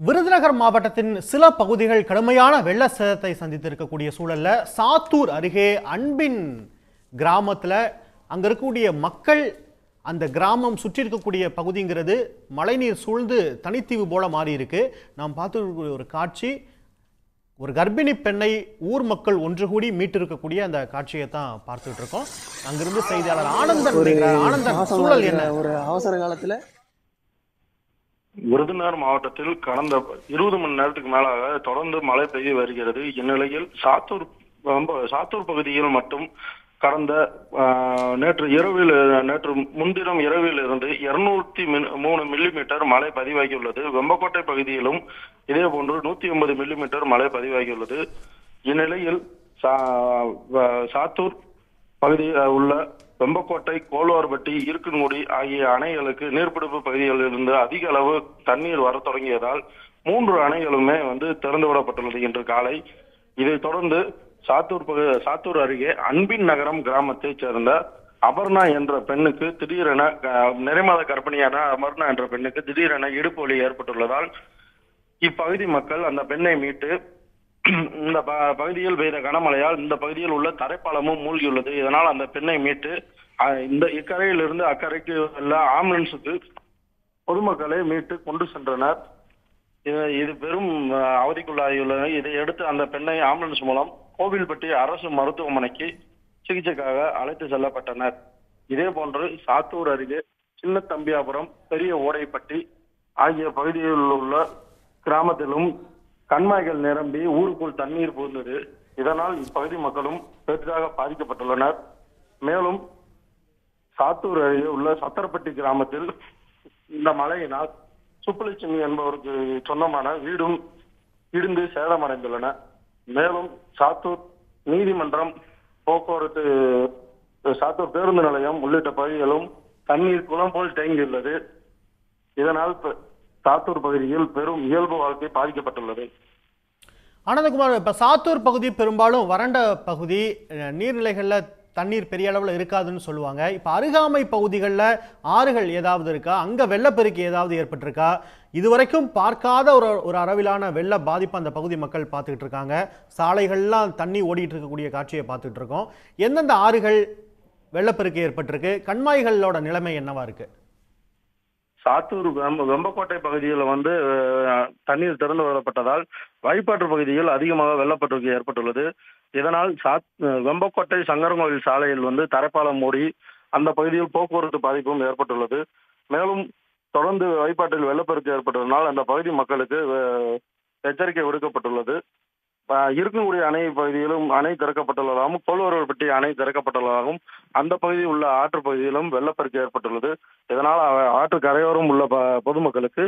விருதுநகர் மாவட்டத்தின் சில பகுதிகள் கடுமையான வெள்ள சேதத்தை சந்தித்திருக்கக்கூடிய சூழல்ல சாத்தூர் அருகே அன்பின் கிராமத்துல அங்க இருக்கக்கூடிய மக்கள் அந்த கிராமம் சுற்றி இருக்கக்கூடிய பகுதிங்கிறது மழைநீர் சூழ்ந்து தனித்தீவு போல மாறி இருக்கு. நாம் பார்த்துருக்கக்கூடிய ஒரு காட்சி. ஒரு கர்ப்பிணி பெண்ணை ஊர் மக்கள் ஒன்று கூடி மீட்டிருக்கக்கூடிய அந்த காட்சியை தான் பார்த்துட்டு இருக்கோம். அங்கிருந்து செய்தியாளர் ஆனந்தன். ஆனந்தன் சூழல் என்ன? ஒரு அவசர காலத்துல விருதுநகர் மாவட்டத்தில் கடந்த இருபது மணி நேரத்துக்கு மேலாக தொடர்ந்து மழை பெய்து வருகிறது. இந்நிலையில் சாத்தூர் சாத்தூர் பகுதியில் மட்டும் கடந்த நேற்று இரவில் நேற்று முன்தினம் இரவில் இருந்து இருநூத்தி மூணு மில்லிமீட்டர் மழை பதிவாகியுள்ளது. வெம்பக்கோட்டை பகுதியிலும் இதே போன்று நூத்தி ஒன்பது மில்லிமீட்டர் மழை பதிவாகியுள்ளது. இந்நிலையில் சா- வ- சாத்தூர் பகுதியில் உள்ள வெம்பக்கோட்டை கோலுவார்பட்டி இருக்குன்குடி ஆகிய அணைகளுக்கு நீர்பிடிப்பு பகுதிகளில் இருந்து அதிக அளவு தண்ணீர் வரத் தொடங்கியதால் மூன்று அணைகளுமே வந்து திறந்து விடப்பட்டுள்ளது இன்று காலை. இதைத் தொடர்ந்து சாத்தூர் பகு- சாத்தூர் அருகே அன்பின் நகரம் கிராமத்தைச் சேர்ந்த அபர்ணா என்ற பெண்ணுக்கு திடீரென நிறைமாத கர்ப்பிணியான அபர்ணா என்ற பெண்ணுக்கு திடீரென இடுப்பு வலி ஏற்பட்டுள்ளதால் இப்பகுதி மக்கள் அந்த பெண்ணை மீட்டு இந்த ப- பகுதியில் பெய்த கனமழையால் இந்த பகுதியில் உள்ள தரைப்பாலமும் மூழ்கியுள்ளது. இதனால் அந்த பெண்ணை மீட்டு இந்த இக்கரையிலிருந்து அக்கறைக்கு உள்ள ஆம்புலன்ஸுக்கு பொதுமக்களை மீட்டு கொண்டு சென்றனர். இது- பெரும் அவதிக்குள்ளாகியுள்ளன அவதிக்குள்ளாகியுள்ளது இதை அடுத்து அந்த பெண்ணை ஆம்புலன்ஸ் மூலம் கோவில்பட்டி அரசு மருத்துவமனைக்கு சிகிச்சைக்காக அழைத்து செல்லப்பட்டனர். இதே போன்று சாத்தூர் அருகே சின்னத்தம்பியாபுரம் பெரிய ஓடைப்பட்டி ஆகிய பகுதிகளில் உள்ள கிராமத்திலும் கண்மாய்கள் நிரம்பி ஊருக்குள் தண்ணீர் புகுந்தது. இதனால் இப்பகுதி மக்களும் பெரிதாக பாதிக்கப்பட்டுள்ளனர். மேலும் சாத்தூர் அருகே உள்ள சத்தரப்பட்டி கிராமத்தில் இந்த மழையினால் சுப்புலட்சுமி என்பவருக்கு சொந்தமான வீடும் இடிந்து சேதமடைந்துள்ளன. மேலும் சாத்தூர் நீதிமன்றம் போக்குவரத்து சாத்தூர் பேருந்து நிலையம் உள்ளிட்ட பகுதிகளும் தண்ணீர் குளம் போல் தேங்கியுள்ளது. இதனால் சாத்தூர் பகுதியில் பெரும் இயல்பு வாழ்க்கை பாதிக்கப்பட்டுள்ளது. ஆனந்தகுமார் இப்போ சாத்தூர் பகுதி பெரும்பாலும் வறண்ட பகுதி நீர்நிலைகளில் தண்ணீர் பெரிய அளவில் இருக்காதுன்னு சொல்லுவாங்க. இப்போ அருகாமை பகுதிகளில் ஆறுகள் ஏதாவது இருக்கா? அங்கே வெள்ளப்பெருக்கு ஏதாவது ஏற்பட்டிருக்கா? இதுவரைக்கும் பார்க்காத ஒரு ஒரு அளவிலான வெள்ள பாதிப்பு அந்த பகுதி மக்கள் பார்த்துக்கிட்டு இருக்காங்க. சாலைகள்லாம் தண்ணி ஓடிட்டு இருக்கக்கூடிய காட்சியை பார்த்துட்டு இருக்கோம். எந்தெந்த ஆறுகள் வெள்ளப்பெருக்கு ஏற்பட்டிருக்கு? கண்மாய்களோட நிலைமை என்னவா இருக்குது சாத்தூர் வெம்ப வெம்பக்கோட்டை பகுதியில் வந்து தண்ணீர் திறந்து விடப்பட்டதால் வழிபாட்டு பகுதியில் அதிகமாக வெள்ளப்பெருக்கு ஏற்பட்டுள்ளது. இதனால் சாத் வெம்பக்கோட்டை சங்கரங்கோவில் சாலையில் வந்து தரைப்பாலம் மூடி அந்த பகுதியில் போக்குவரத்து பாதிப்பும் ஏற்பட்டுள்ளது. மேலும் தொடர்ந்து வழிபாட்டில் வெள்ளப்பெருக்கு ஏற்பட்டதனால் அந்த பகுதி மக்களுக்கு எச்சரிக்கை விடுக்கப்பட்டுள்ளது. அஹ், இருக்கன்குடி அணை பகுதியிலும் அணை திறக்கப்பட்டுள்ளதாகவும் கோல்வரப்பட்டி அணை திறக்கப்பட்டுள்ளதாகவும் அந்த பகுதியில் உள்ள ஆற்று பகுதியிலும் வெள்ளப்பெருக்கு ஏற்பட்டுள்ளது. இதனால் ஆற்று கரையோரம் உள்ள பொதுமக்களுக்கு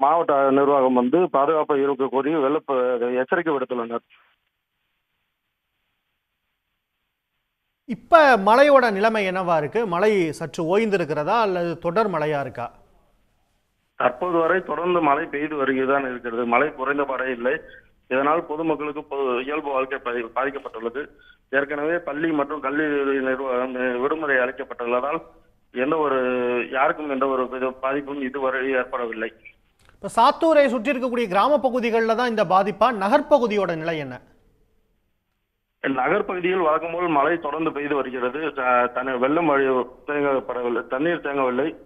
மாவட்ட நிர்வாகம் வந்து பாதுகாப்பை இருக்க கோரி வெள்ள எச்சரிக்கை விடுத்துள்ளனர். இப்போ மழையோட நிலைமை என்னவா இருக்கு? மழை சற்று ஓய்ந்திருக்கிறதா? அல்லது தொடர் மழையா இருக்கா? தற்போது வரை தொடர்ந்து மழை பெய்து வருகிறதான் இருக்கிறது. மழை குறைந்தபாடே இல்லை. இதனால் பொதுமக்களுக்கு பொது- இயல்பு வாழ்க்கை பாதி- பாதிக்கப்பட்டுள்ளது. ஏற்கனவே பள்ளி மற்றும் கல்லூரி நிர்வாகம் விடுமுறை அளிக்கப்பட்டுள்ளதால் எந்த ஒரு யாருக்கும் எந்த ஒரு பாதிப்பும் இதுவரை ஏற்படவில்லை. இப்போ சாத்தூரை சுற்றி இருக்கக்கூடிய கிராம பகுதிகளில் தான் இந்த பாதிப்பா? நகர்ப்பகுதியோட நிலை என்ன? நகர்ப்பகுதியில் வழக்கம் போல் மழை தொடர்ந்து பெய்து வருகிறது. த- தண்ணி வெள்ளம் தேங்கப்படவில்லை தண்ணீர் தேங்கவில்லை.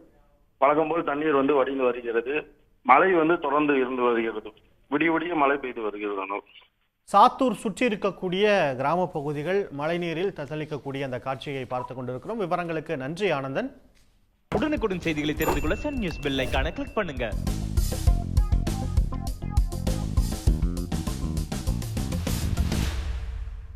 வழக்கம் போல் தண்ணீர் வந்து வடிந்து வருகிறது. மழை வந்து தொடர்ந்து இருந்து வருகிறது. விடிய விடிய மழை பெய்து வருகிறது சாத்தூர் சுற்றி இருக்கக்கூடிய கிராம பகுதிகள் மழைநீரில் தத்தளிக்கக்கூடிய அந்த காட்சியை பார்த்து கொண்டிருக்கிறோம். விவரங்களுக்கு நன்றி ஆனந்தன். உடனுக்குடன் செய்திகளை தெரிந்து கொள்ள சன் நியூஸ் பெல் ஐகானை கிளிக் பண்ணுங்க.